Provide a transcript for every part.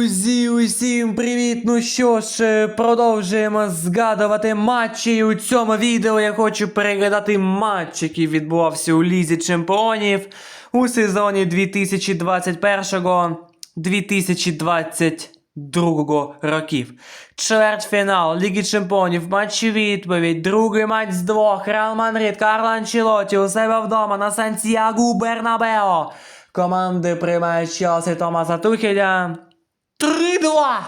Друзі, усім привіт! Ну що ж, е, продовжуємо згадувати матчі. І у цьому відео я хочу переглядати матч, який відбувався у Лізі Чемпіонів у сезоні 2021-2022 років. Чвертьфінал Ліги Чемпіонів, матчі відповідь, другий матч з двох, Реал Мадрид, Карло Анчелотті у себе вдома на Сантьягу Бернабео. Команди приймають Челсі Томаса Тухеля. 3-2!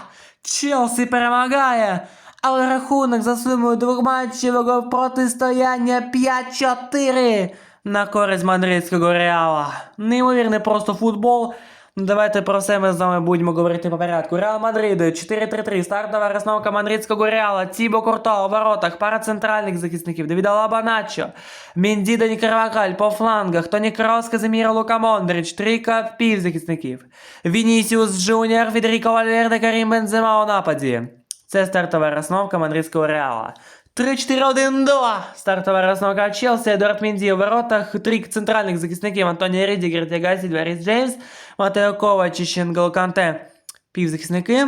Челсі перемагає, але рахунок за сумою двохматчевого протистояння 5-4 на користь мадридського Реала. Неймовірний просто футбол. Ну, Давайте про все ми з вами будемо говорити по порядку. Реал Мадрид 4-3-3, стартова розновка мадридського Реала, Тібо Курто у воротах, пара центральних захисників, Давіда Лабаначо, Менді Дані Карвакаль по флангах, Тоні Крос, Казиміра Лука Мондрич, трійка півзахисників, Вінісіус Джуніор, Федеріко Вальверде, Карім Бензема у нападі. Це стартова розновка мадридського Реала. 3-4-1-2. Стартова розновка Челсі, Едуард Мінді у воротах, три центральних захисників Антоні Рідігер, Тяга Сільва, Ріс Джеймс, Матео Ковач і Канте. Півзахисники.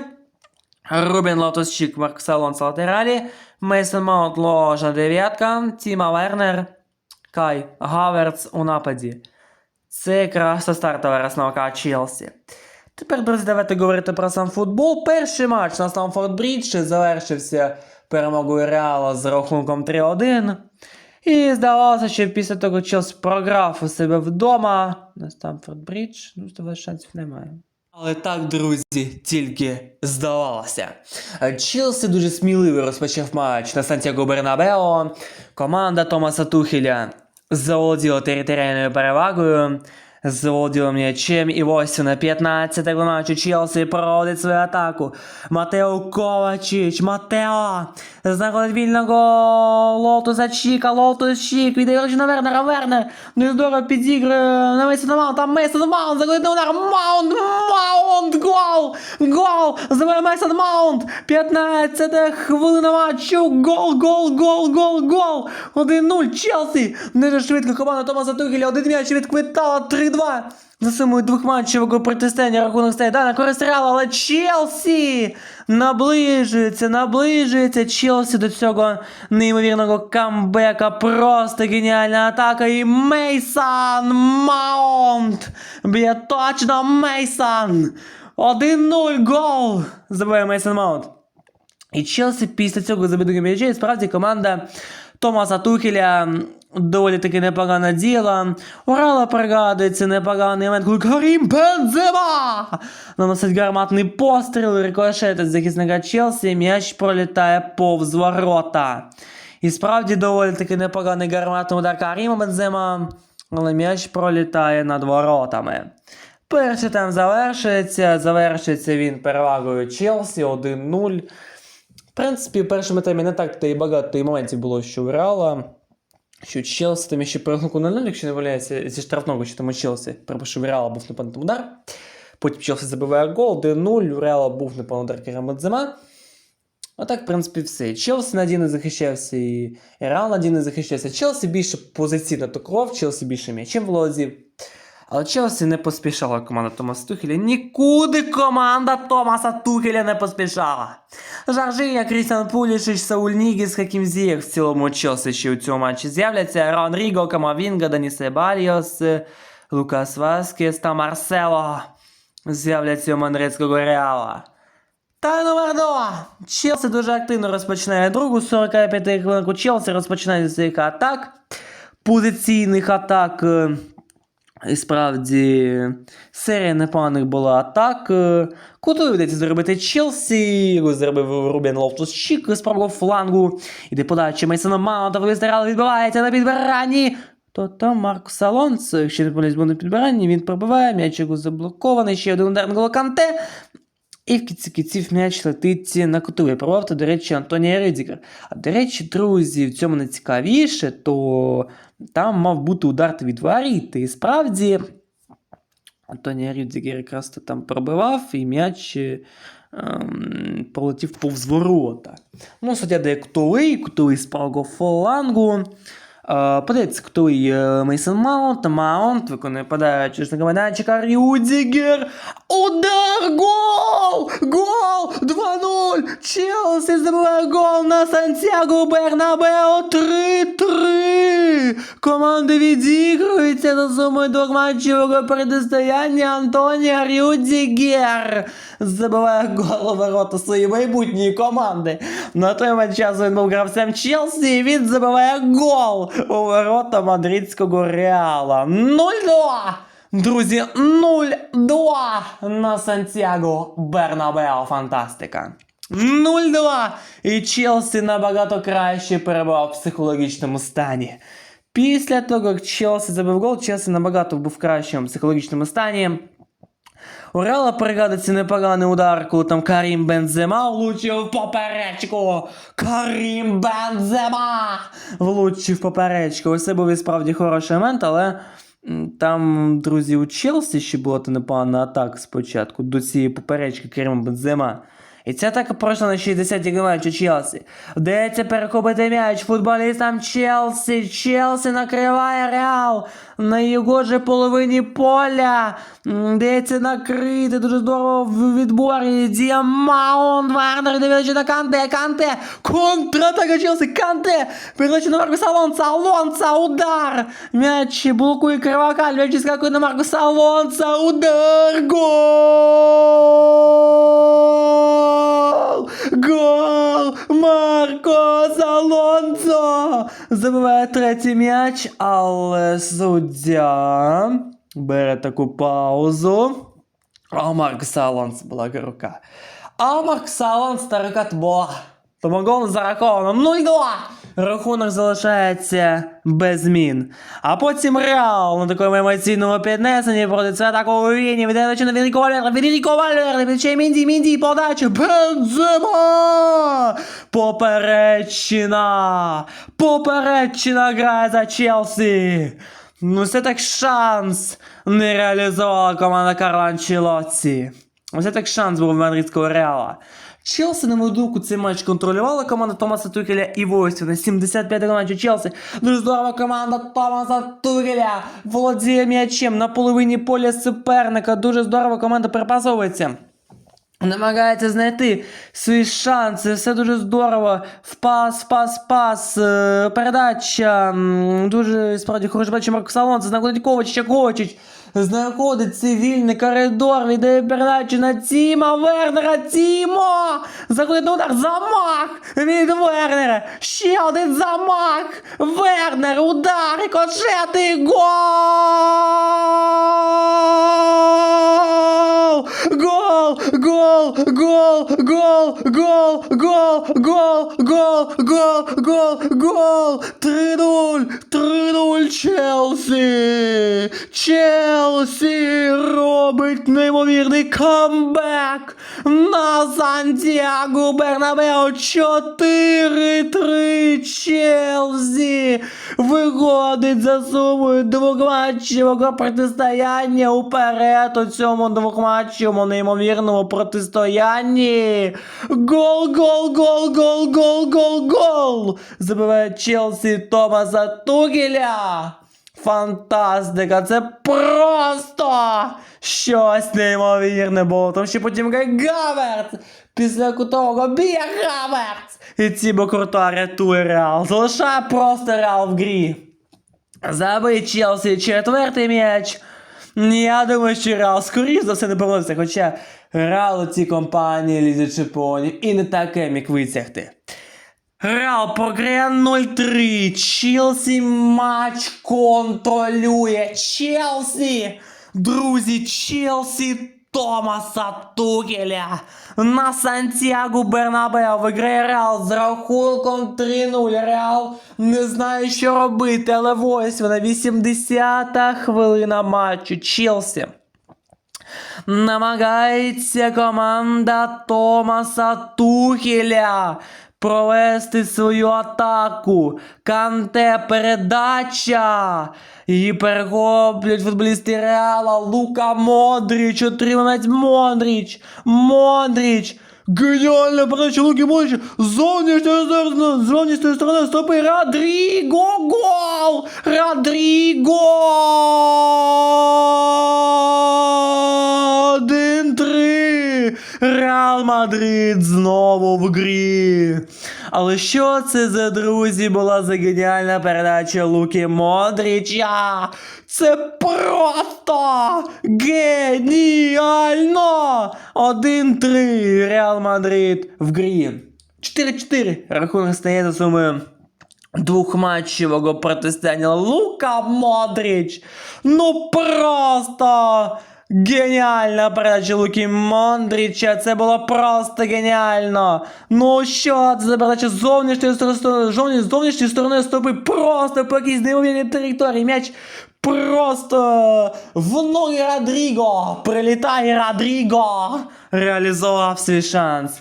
Рубін Лотосчик, Маркс Алонсо латералі, Мейсон Маунт ложа дев'ятка, Тіма Вернер, Кай Гаверц у нападі. Це якраз стартова розновка Челсі. Тепер, друзі, давайте говорити про сам футбол. Перший матч на Стамфорд Брідж завершився перемогою Реала з рахунком 3-1. І здавалося, що після того Челсі програв у себе вдома на Стамфорд Брідж. Ну, здавалося, шансів немає. Але так, друзі, тільки здавалося. Челсі дуже сміливо розпочав матч на Сантьяго Бернабео. Команда Томаса Тухеля заволоділа територіальною перевагою, заволоділа м'ячем і ось на 15 матчу Челсі проводить свою атаку. Матео Ковачич, Матео! Знаходить вільного Лотуса Чіка, Лотус Чік, віддає на Вернера, Вернер, не здорово підігрує на Мейсона Маунт, там Мейсон Маунт, заходить на удар, Маунт, Маунт, гол, гол, забиває Мейсон Маунт, 15 хвилина матчу, гол, гол, гол, гол, гол, 1-0, Челсі, дуже швидко команда Томаса Тухеля, один м'яч відквитала 3-2. За сумою двохматчевого протистояння рахунок стає да, на користь Реала, але Челсі наближується, наближується Челсі до цього неймовірного камбека. Просто геніальна атака. І Мейсон Маунт б'є точно Мейсон. 1-0 гол. Забиває Мейсон Маунт. І Челсі після цього забитого м'яча, і справді команда Томаса Тухеля доволі таки непогано діла. Урала пригадується непоганий момент, коли Карім Бензема наносить гарматний постріл, рикошет з захисника Челсі, м'яч пролітає повз ворота. І справді доволі таки непоганий гарматний удар Каріма Бензема, але м'яч пролітає над воротами. Перший тайм завершується, завершується він перевагою Челсі 1-0. В принципі, в першому таймі не так та й багато і моментів було, що у Реала. Що Челсі там ще по на 0-0, якщо не валяється зі штрафного, що там Челсі, у Реала був напевно удар. Потім Челсі забиває гол, де 0, у Реала був напевно удар Керема А так, в принципі, все. Челсі надійно захищався, і Реал надійно захищався. Челсі більше позиційно атакував, Челсі більше м'ячем володів. Але Челсі не поспішала команда Томаса Тухеля. Нікуди команда Томаса Тухеля не поспішала. Жаржиня, Крістіан Пулішич, Сауль Нігіс, Хакім Зієх в цілому Челсі ще у цьому матчі з'являться. Рон Ріго, Камавінга, Данісе Баріос, Лукас Васкес та Марсело з'являться у Мандрецького Реала. Та номер 2. Челсі дуже активно розпочинає другу 45 хвилинку. Челсі розпочинає своїх атак, позиційних атак. І справді, серія непоганих була атак. Е, Кутою вдається зробити Челсі. Зробив Рубен Лофтус Чік з правого флангу. Іде подача Мейсона Маунта, вистріл відбивається на підбиранні. То там Маркус Алонсо, якщо не помиляюсь, був на підбиранні, він пробиває, м'яч його заблокований, ще один удар на. І в кінці кінців м'яч летить на кутовий. Пробував, то, до речі, Антонія Ридзікер. А до речі, друзі, в цьому найцікавіше, то там мав бути удар від воріт. І справді Антонія Рідзігер якраз то там пробивав, і м'яч е, ем, пролетів повз ворота. Ну, суддя дає кутовий, кутовий з правого флангу. Е, Подається кутовий е, Мейсон Маунт, Маунт виконує подачу з майданчика Рюдзігер. Удар! Гол! Челсі забиває гол на Сантьяго Бернабео 3-3. Команди відігруються за сумою двох матчевого протистояння Антонія Рюдігер. Забиває гол у ворота своєї майбутньої команди. На той момент він був гравцем Челсі і він забиває гол у ворота мадридського Реала. 0-2. Друзі, 0-2 на Сантьяго Бернабео. Фантастика. 0-2. І Челсі набагато краще перебував в психологічному стані. Після того, як Челсі забив гол, Челсі набагато був в кращому психологічному стані. У Реала пригадується непоганий удар, коли там Карім Бензема влучив поперечку. Карім Бензема влучив поперечку. Ось це був і справді хороший момент, але там, друзі, у Челсі ще була та непогана атака спочатку до цієї поперечки Каріма Бензема. І ця атака пройшла на 60-й матчі Челсі. Вдається перехопити м'яч футболістам Челсі. Челсі накриває Реал на його же половині поля. Вдається накрити дуже здорово в відборі. Діамаунт Варнер дивиться на Канте. Канте. Контратака Челсі. Канте. Передача на Маркуса Алонса. Алонса. Удар. М'яч блокує Кривака. М'яч скакує на Маркуса Алонса. Удар. Гол! Гол! Маркос Алонсо! Забиває третій м'яч, але суддя бере таку паузу. А у Маркоса Алонсо була рука. А у Маркоса Алонсо та рука була. Тому гол зараховано 0-2. Рахунок залишається без змін. А потім Реал на такому емоційному піднесенні проти це атаку Віні, віддача на Федеріко Валерде, Федеріко Валерде, відчає Мінді, Мінді, подача, Бензема! Попереччина! Попереччина грає за Челсі! Ну це так шанс не реалізувала команда Карла Анчелотті. Ось так шанс був у мадридського Реала. Челсі, на мою думку, цей матч контролювала команда Томаса Тухеля і ось 75-й матчі Челсі. Дуже здорова команда Томаса Тухеля володіє м'ячем на половині поля суперника. Дуже здорова команда перепасовується. Намагається знайти свої шанси, все дуже здорово. Впас, пас, пас, е, передача. Дуже справді хороший бачить Маркус Алонсо, знаходить Ковача, Ковачич. Знаходить цивільний коридор, віддає передачу на Тіма Вернера. Тімо! Заходить на удар, замах від Вернера. Ще один замах. Вернер, удар, рикошети, гол! Гол! Гол! Гол! Гол! Гол! Гол! Гол! Гол! Гол! Гол! Гол! 3-0! 3-0 Челсі! Челсі робить неймовірний камбек на Сантьяго Бернабео 4-3 Челсі виходить за сумою двохматчевого протистояння уперед у цьому двохматчевому неймовірному протистоянні. Гол, гол, гол, гол, гол, гол, гол! Забиває Челсі Томаса Тугеля. Фантастика, це просто щось неймовірне було. Тому що потім грає Гаверц. Після кутового б'є Гаверц. І Тібо Куртуа рятує Реал. Залишає просто Реал в грі. Забий Челсі четвертий м'яч. Я думаю, що Реал скоріш за все не повернувся, хоча Реал у цій компанії Лізі Чемпіонів і не таке міг витягти. Реал програє 0-3. Челсі матч контролює. Челсі! Друзі, Челсі Томаса Тугеля на Сантьяго Бернабео виграє Реал з рахунком 3-0. Реал не знає, що робити, але ось вона 80-та хвилина матчу. Челсі. Намагається команда Томаса Тухеля провести свою атаку. Канте передача. Її перехоплюють футболісти Реала. Лука Модріч. Отримав Модріч. Модріч. Геніальна передача Луки Модріча. З зовнішньої сторони, стопи Родріго. Гол! Родріго! Реал Мадрид знову в грі. Але що це за друзі була за геніальна передача Луки Модріча? Це просто геніально! 1-3 Реал Мадрид в грі. 4-4 рахунок стає за сумою двохматчевого протистояння Лука Модріч. Ну просто геніальна передача Луки Мондріча. Це було просто геніально. Ну що це за передача зовнішньої сторони, зовні- зовнішньої сторони стопи просто по якійсь неймовірній території. М'яч просто в ноги Родріго. Прилітає Родріго. Реалізував свій шанс.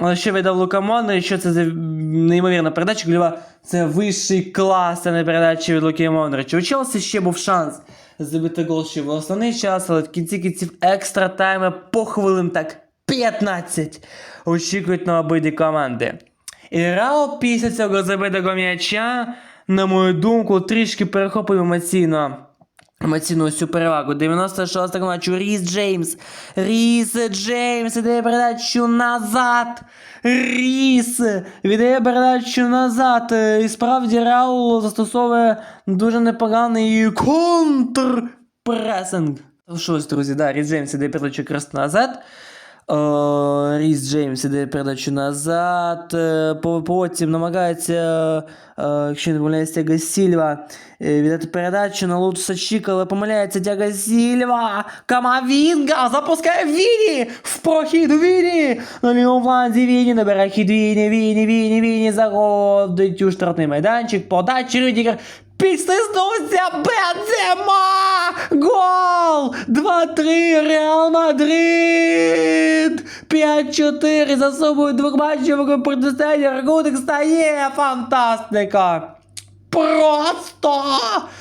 Але що видав Лука Модрич, що це за неймовірна передача, Гліва, це вищий клас а не передачі від Луки Мондрича. У Челсі ще був шанс забити гол ще в основний час, але в кінці кінців екстра тайми по хвилин так 15 очікують на обидві команди. І Рао після цього забитого м'яча, на мою думку, трішки перехопив емоційно емоційну цю перевагу. 96 матчу Ріс Джеймс. Ріс Джеймс віддає передачу назад. Ріс віддає передачу назад. І справді Реал застосовує дуже непоганий контрпресинг. Що ж, друзі, да, Ріс Джеймс іде передачу якраз назад. Ріс Джеймс іде передачу назад. е, Потім намагається, е, якщо не помиляюсь, Тяга Сільва е, віддати передачу на Лутуса Чіка, але помиляється Тяга Сільва. Камавінга запускає Віні в прохід Віні. На лівому фланзі Віні набирає хід Віні, Віні, Віні, Віні заходить у штрафний майданчик. Подачі Рюдігер. Підстиснувся Бензема! Гол! 2-3 Реал Мадрид! 5-4 за собою двохматчевого протистояння рахунок стає фантастика! Просто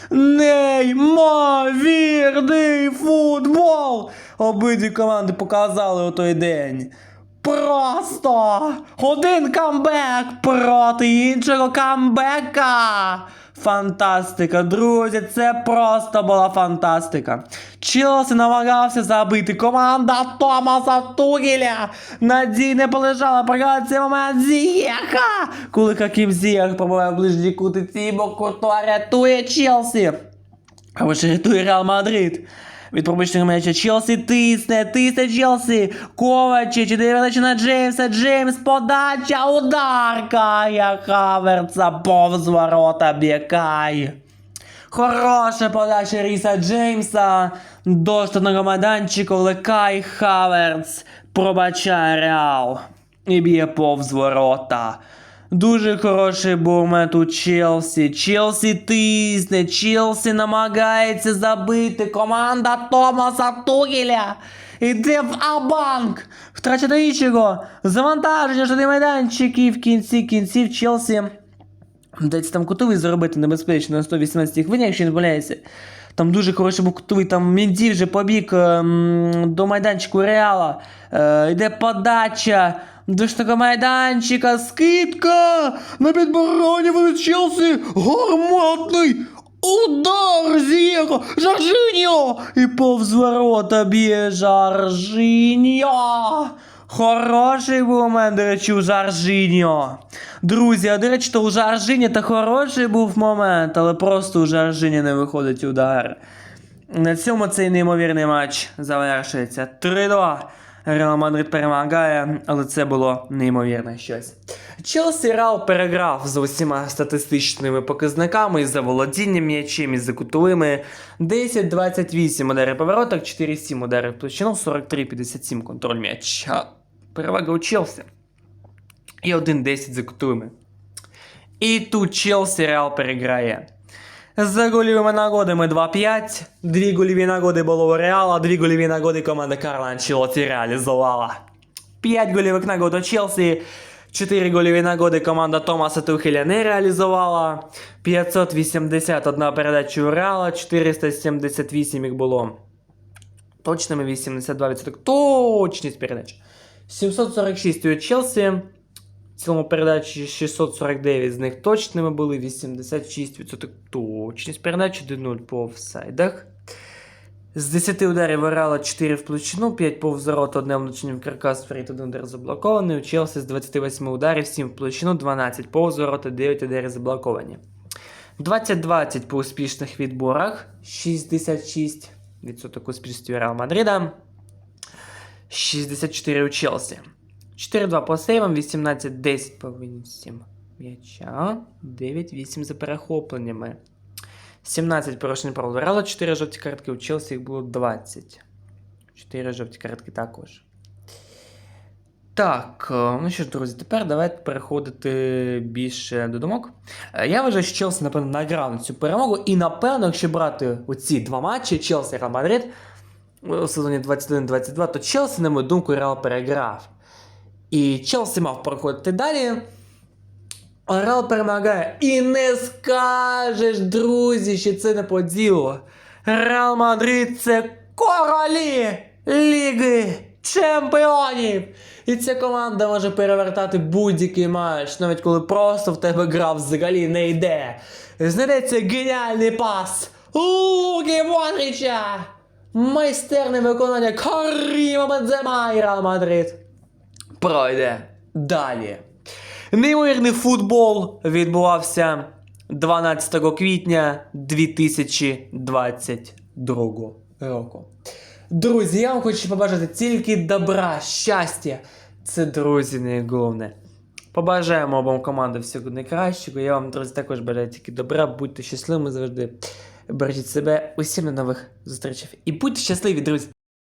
неймовірний футбол! Обидві команди показали у той день. Просто один камбек проти іншого камбека. Фантастика, друзі, це просто була фантастика. Челсі намагався забити команда Томаса Тугеля. Надій не полежала, програла цей момент Зієха. Коли Хакім Зієх пробуває в ближній кути Тібо Куртуа рятує Челсі. Або ще рятує Реал Мадрид. Від пробачного м'яча Челсі тисне, тисне Челсі. Ковачич, іде передача на Джеймса. Джеймс, подача, ударка. Я Хаверца повз ворота б'якай. Хороша подача Ріса Джеймса. До штатного майданчику Лекай Хаверц пробачає Реал. І б'є повз ворота. Дуже хороший був момент у Челсі. Челсі тисне, Челсі намагається забити. Команда Томаса Тугеля. Іде в Абанк. Втрачає нічого. Завантаження штатний майданчик і в кінці кінців Челсі Десь там кутовий заробити небезпечно на 118 хвилин, якщо не помиляюся. Там дуже хороший був кутовий, там Менді вже побіг ем, до майданчику Реала. Е, йде подача штака майданчика, скидка на підбороні Челсі, гарматний удар Зієго, Жоржиньо! І повз ворота б'є Жоржиньо! Хороший був момент, до речі, у Жаржиньо. Друзі, а до речі, то у Жаржині та хороший був момент, але просто у Жаржині не виходить удар. На цьому цей неймовірний матч завершується 3-2. Реал Мадрид перемагає, але це було неймовірне щось. Челсі Реал переграв з усіма статистичними показниками із за володінням м'ячем із за кутовими 10-28 ударів по воротах, 4-7 ударів в площину, 43-57 контроль м'яча. Перевага у Челсі. І 1-10 за кутовими. І тут Челсі Реал переграє. За гольовими нагодами 2-5. Дві гольові нагоди було у Реала, дві гольові нагоди команда Карла Анчелоті реалізувала. 5 гольових нагод у Челсі, 4 гольові нагоди команда Томаса Тухеля не реалізувала. 581 передача у Реала, 478 їх було. Точними 82% точність передач. 746 у Челсі. В цілому передачі 649 з них точними були, 86% точність передач, 1-0 по офсайдах. З 10 ударів Реала 4 в площину, 5 повз ворот, 1 влучення в каркас, вперед, 1 удар заблокований. У Челсі з 28 ударів, 7 в площину, 12 повз ворота, 9 ударів заблоковані. 20-20 по успішних відборах, 66% успішності Реал Мадрида, 64 у Челсі. 4-2 по сейвам, 18-10 по винесті м'яча, 9-8 за перехопленнями. 17 порушень правил Реала, 4 жовті картки, у Челсі їх було 20. 4 жовті картки також. Так, е, ну що ж, друзі, тепер давайте переходити більше до думок. Е, Я вважаю, що Челсі, напевно, награв на цю перемогу. І напевно, якщо брати оці два матчі Челсі і Реал Мадрид у сезоні 21-22, то Челсі, на мою думку, Реал переграв. І Челсі мав проходити далі. А Реал перемагає. І не скажеш, друзі, що це не по ділу. Реал Мадрид це королі Ліги Чемпіонів. І ця команда може перевертати будь-який матч, навіть коли просто в тебе гра взагалі не йде. Знайдеться геніальний пас Луки Модрича. Майстерне виконання Каріма Бензема і Реал Мадрид пройде далі. Неймовірний футбол відбувався 12 квітня 2022 року. Друзі, я вам хочу побажати тільки добра, щастя. Це, друзі, найголовне. Побажаємо обом командам всього найкращого. Я вам, друзі, також бажаю тільки добра, будьте щасливими завжди. Бережіть себе, усім на нових зустрічей. І будьте щасливі, друзі!